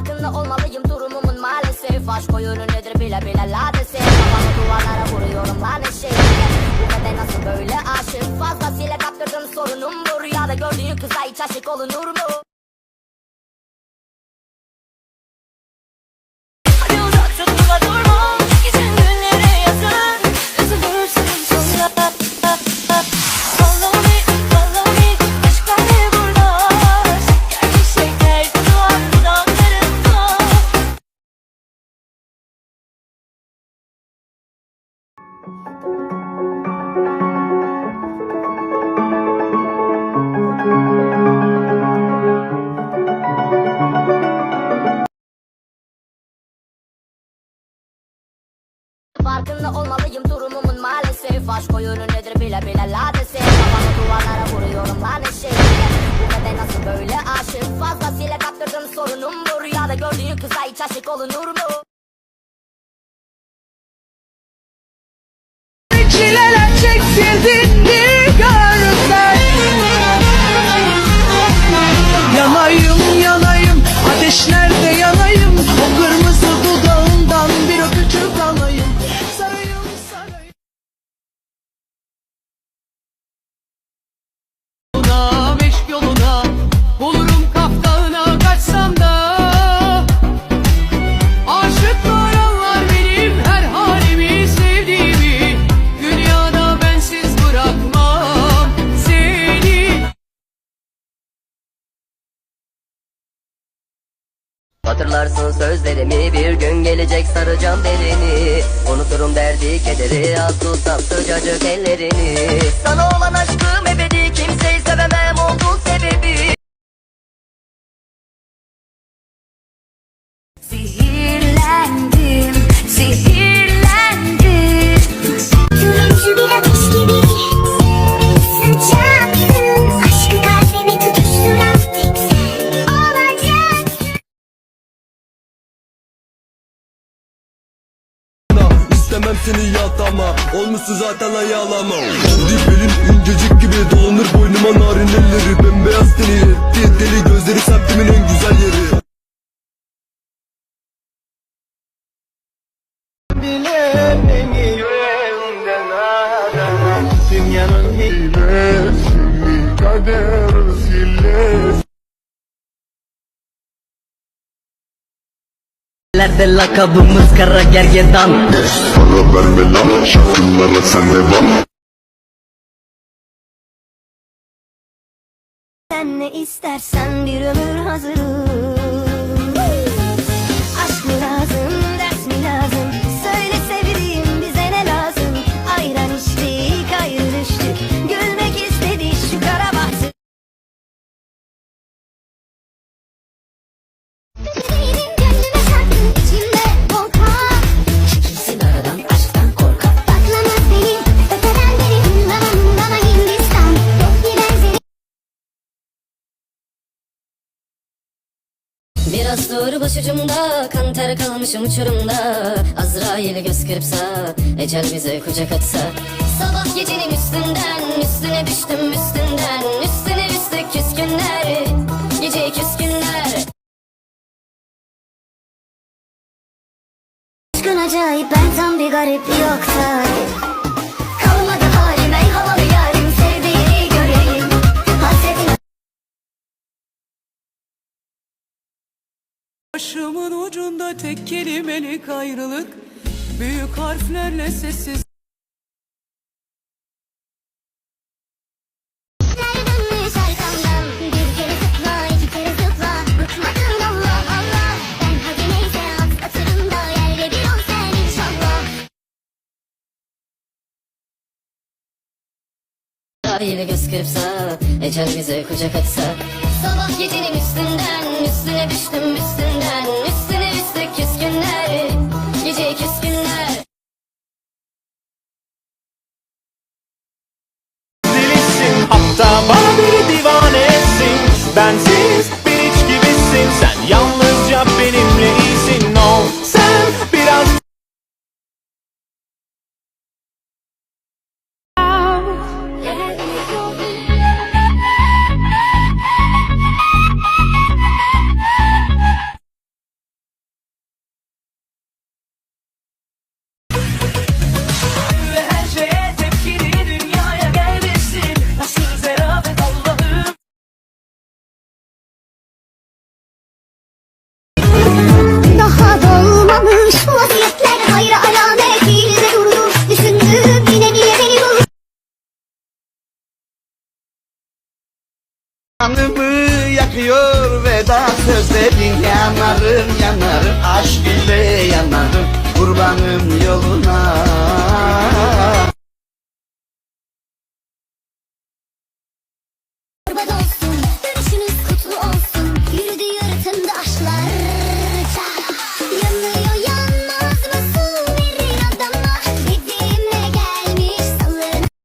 Farkında olmalıyım durumumun maalesef. Aşk oyunu nedir bile bile ladesi. Kafamı duvarlara vuruyorum lanet şey. Bu beden nasıl böyle aşık? Fazlasıyla kaptırdım sorunum bu Rüyada gördüğün kıza hiç aşık olunur mu? Farkında olmalıyım. Durumumun maalesef Aşk oyunu nedir bile bile ladesi. Kafamı duvarlara vuruyorum lanet şey Bu beden nasıl böyle aşık? Fazlasıyla kaptırdım sorunum bu. Rüyada gördüğün kıza hiç aşık olunur mu? Hatırlarsın sözlerimi. Bir gün gelecek saracağım belini. Unuturum derdi kederi az tutsam sıcacık ellerini. Sana olan aşkım ebedi kimseyi sevemem oldu sebebi. Sihirlendim, sihirlendim seni yatama. Olmuşsun zaten ayağlama. Dip belin incecik gibi dolanır boynuma narin elleri. Bembeyaz teni etti deli gözleri semtimin en güzel yeri. Dünyanın hilesi Kader zillesi Lerde lakabımız kara gergedan. Para verme lan şarkılara sen devam Sen ne istersen bir ömür hazırım Biraz doğru başucumda Kan ter kalmışım uçurumda. Azrail göz kırpsa Ecel bize kucak atsa. Sabah gecenin üstünden Üstüne düştüm üstünden. Üstüne üstlük küskünler Gece küskünler. Aşkın acayip ben tam bir garip yoksa Kalmadı atlatırım da Yerde bir ol sen inşallah Azrail göz kırpsa Ecel bize kucak atsa. Sabah gecenin üstünden Üstüne düştüm Üstüne тобой Canımı yakıyor veda sözlerin yanarım yanarım aşk ile yanarım kurbanım yoluna